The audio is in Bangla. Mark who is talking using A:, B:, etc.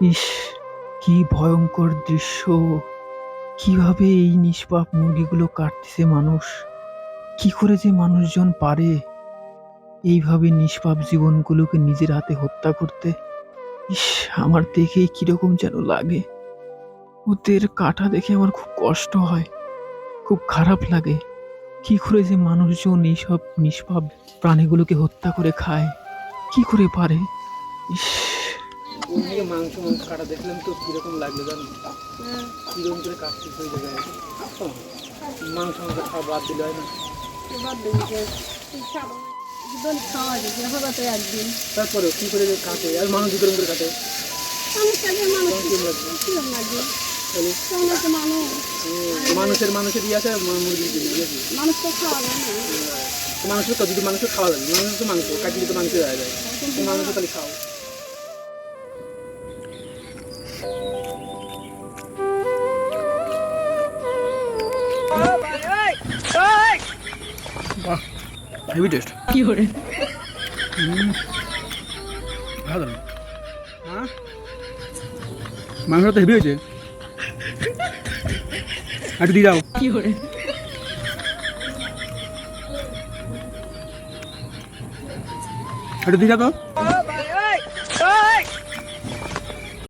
A: ইস, কি ভয়ঙ্কর দৃশ্য। কীভাবে এই নিষ্পাপ মুরগিগুলো কাটতেছে মানুষ? কি করে যে মানুষজন পারে? এইভাবে নিষ্পাপ জীবনগুলোকে নিজের হাতে হত্যা করতে? ইস, আমার দেখে কীরকম যেন লাগে। ওদের কাটা দেখে আমার খুব কষ্ট হয়, খুব খারাপ লাগে। কি করে যে মানুষজন এইসব নিষ্পাপ প্রাণীগুলোকে হত্যা করে খায়? কি করে পারে? ইস
B: ওদিকে মাংস মাংস কাটা দেখলাম তো কীরকম লাগল জানো? কীরকম করে কাটতে হয়ে যাবে মাংস মাংস খাওয়া বাদ দিলে হয় না? তারপরে কি করে কাটে? আর মানুষ কীরকম করে কাটে? মানুষের মানুষের ইয়ে আছে মুরগির
C: মানুষ তো খাওয়া যায় না।
B: মানুষের তো যদি মানুষের খাওয়া যাবে মানুষ তো মাংস কাটিয়ে তো মাংস দেওয়া যায়। তো মানুষ তাহলে খাও বাহ হেভি টেস্ট
A: কি করে
B: ভালো। হ্যাঁ মাংসটা তো হেভি হয়েছে। একটু দিয়ে দাও।
A: কি করে
B: একটু দিয়ে দাও তো।